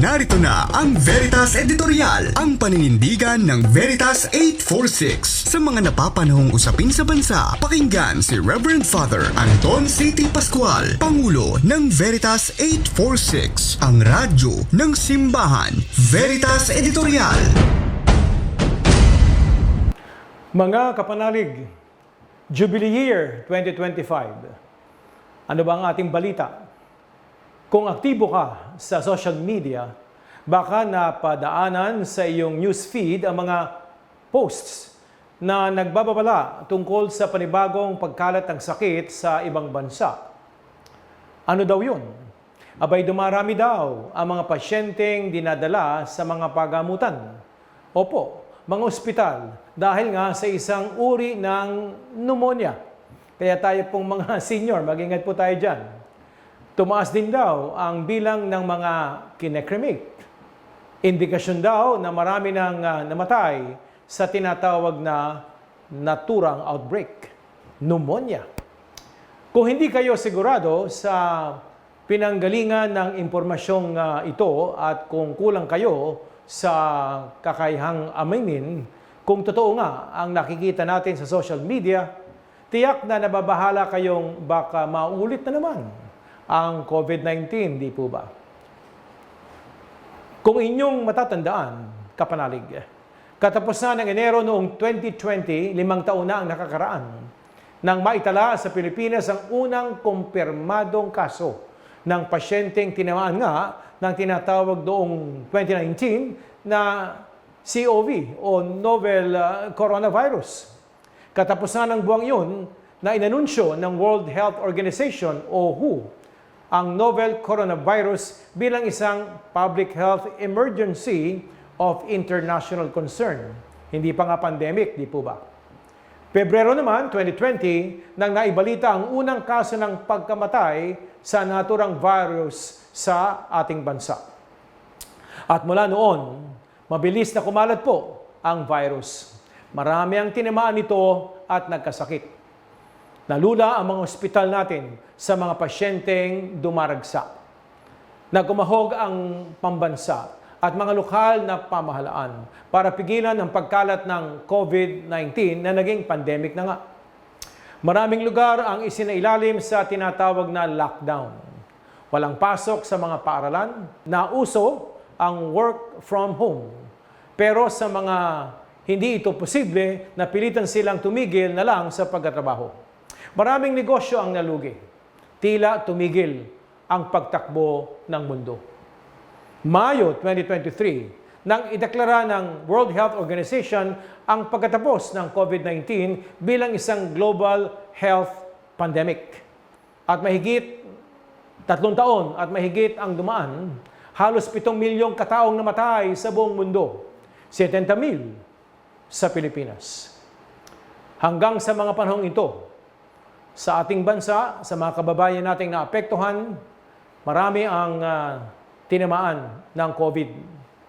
Narito na ang Veritas Editorial, ang paninindigan ng Veritas 846. Sa mga napapanahong usapin sa bansa, pakinggan si Reverend Father Anton C.T. Pascual, Pangulo ng Veritas 846, ang radyo ng simbahan. Veritas Editorial. Mga kapanalig, Jubilee Year 2025. Ano ba ang ating balita? Kung aktibo ka sa social media, baka napadaanan sa iyong newsfeed ang mga posts na nagbababala tungkol sa panibagong pagkalat ng sakit sa ibang bansa. Ano daw yun? Abay dumarami daw ang mga pasyenteng dinadala sa mga pagamutan. Opo, mga ospital dahil nga sa isang uri ng pneumonia. Kaya tayo pong mga senior, mag-ingat po tayo dyan. Tumaas din daw ang bilang ng mga kinekremate. Indikasyon daw na marami nang ah, namatay sa tinatawag na naturang outbreak, pneumonia. Kung hindi kayo sigurado sa pinanggalingan ng impormasyong ah, ito at kung kulang kayo sa kakayahang aminin, kung totoo nga ang nakikita natin sa social media, tiyak na nababahala kayong baka maulit na naman ang COVID-19, di po ba? Kung inyong matatandaan, kapanalig, katapos na ng Enero noong 2020, limang taon na ang nakakaraan, nang maitala sa Pilipinas ang unang kumpirmadong kaso ng pasyenteng tinamaan nga ng tinatawag doong 2019 na COV o Novel uh, Coronavirus. Katapos na ng buwang yun na inanunsyo ng World Health Organization o WHO ang novel coronavirus bilang isang public health emergency of international concern. Hindi pa nga pandemic, di po ba? Pebrero naman, 2020, nang naibalita ang unang kaso ng pagkamatay sa naturang virus sa ating bansa. At mula noon, mabilis na kumalat po ang virus. Marami ang tinamaan nito at nagkasakit. Nalula ang mga ospital natin sa mga pasyenteng dumaragsa. Nagumahog ang pambansa at mga lokal na pamahalaan para pigilan ang pagkalat ng COVID-19 na naging pandemic na nga. Maraming lugar ang isinailalim sa tinatawag na lockdown. Walang pasok sa mga paaralan, nauso ang work from home. Pero sa mga hindi ito posible, napilitan silang tumigil na lang sa pagtatrabaho. Maraming negosyo ang nalugi. Tila tumigil ang pagtakbo ng mundo. Mayo 2023, nang ideklara ng World Health Organization ang pagkatapos ng COVID-19 bilang isang global health pandemic. At mahigit tatlong taon at mahigit ang dumaan, halos 7 milyong kataong namatay sa buong mundo, 70 mil sa Pilipinas. Hanggang sa mga panahong ito, sa ating bansa, sa mga kababayan nating naapektuhan, marami ang uh, tinamaan ng COVID.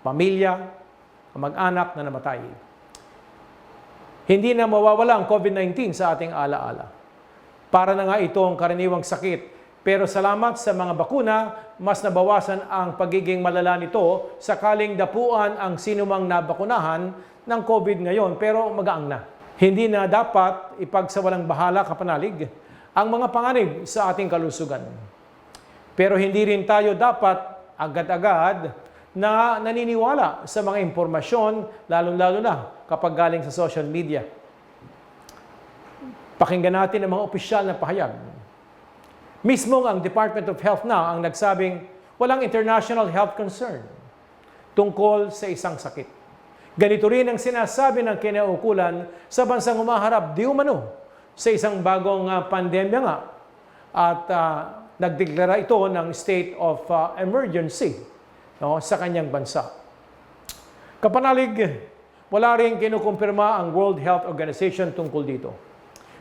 Pamilya, mag-anak na namatay. Hindi na mawawala ang COVID-19 sa ating alaala. Para na nga ito ang karaniwang sakit. Pero salamat sa mga bakuna, mas nabawasan ang pagiging malala nito sakaling dapuan ang sinumang nabakunahan ng COVID ngayon pero magaang na. Hindi na dapat ipagsawalang bahala kapanalig ang mga panganib sa ating kalusugan. Pero hindi rin tayo dapat agad-agad na naniniwala sa mga impormasyon, lalong-lalo na kapag galing sa social media. Pakinggan natin ang mga opisyal na pahayag. Mismo ang Department of Health na ang nagsabing walang international health concern tungkol sa isang sakit. Ganito rin ang sinasabi ng kinaukulan sa bansang umaharap di umano sa isang bagong uh, pandemya nga at uh, nagdeklara ito ng state of uh, emergency no, sa kanyang bansa. Kapanalig, wala rin kinukumpirma ang World Health Organization tungkol dito.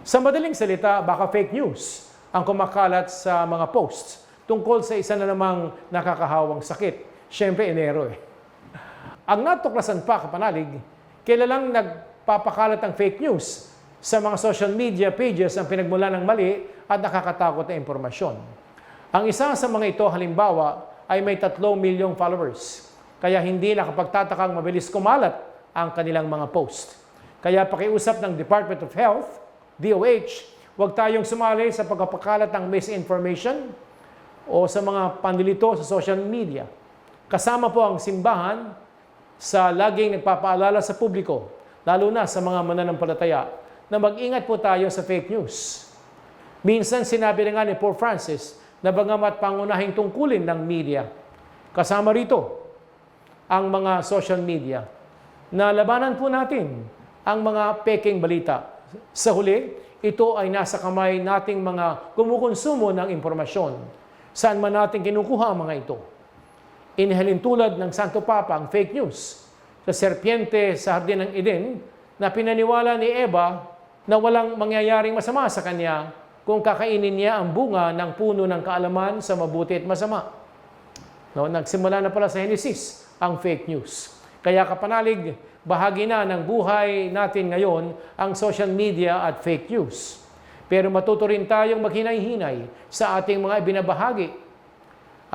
Sa madaling salita, baka fake news ang kumakalat sa mga posts tungkol sa isa na namang nakakahawang sakit. Siyempre, Enero eh. Ang natuklasan pa, kapanalig, kilalang nagpapakalat ng fake news sa mga social media pages ang pinagmula ng mali at nakakatakot na impormasyon. Ang isa sa mga ito halimbawa ay may 3 milyong followers. Kaya hindi nakapagtatakang mabilis kumalat ang kanilang mga post. Kaya pakiusap ng Department of Health, DOH, huwag tayong sumali sa pagpapakalat ng misinformation o sa mga panlilito sa social media. Kasama po ang simbahan sa laging nagpapaalala sa publiko, lalo na sa mga mananampalataya, na mag-ingat po tayo sa fake news. Minsan sinabi na nga ni Pope Francis na bagamat pangunahing tungkulin ng media, kasama rito ang mga social media, na labanan po natin ang mga peking balita. Sa huli, ito ay nasa kamay nating mga kumukonsumo ng impormasyon. Saan man natin kinukuha ang mga ito. Inihalin tulad ng Santo Papa ang fake news sa serpiente sa Hardin ng Eden na pinaniwala ni Eva na walang mangyayaring masama sa kanya kung kakainin niya ang bunga ng puno ng kaalaman sa mabuti at masama. No, nagsimula na pala sa Genesis ang fake news. Kaya kapanalig, bahagi na ng buhay natin ngayon ang social media at fake news. Pero matuto rin tayong maghinay-hinay sa ating mga ibinabahagi.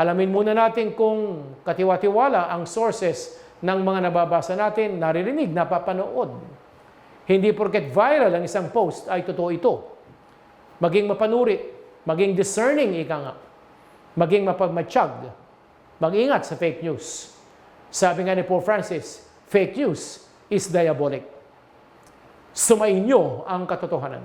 Alamin muna natin kung katiwa-tiwala ang sources ng mga nababasa natin, naririnig, napapanood. Hindi porket viral ang isang post ay totoo ito. Maging mapanuri, maging discerning, ika nga. Maging mapagmatsyag, mag-ingat sa fake news. Sabi nga ni Pope Francis, fake news is diabolic. Sumainyo ang katotohanan.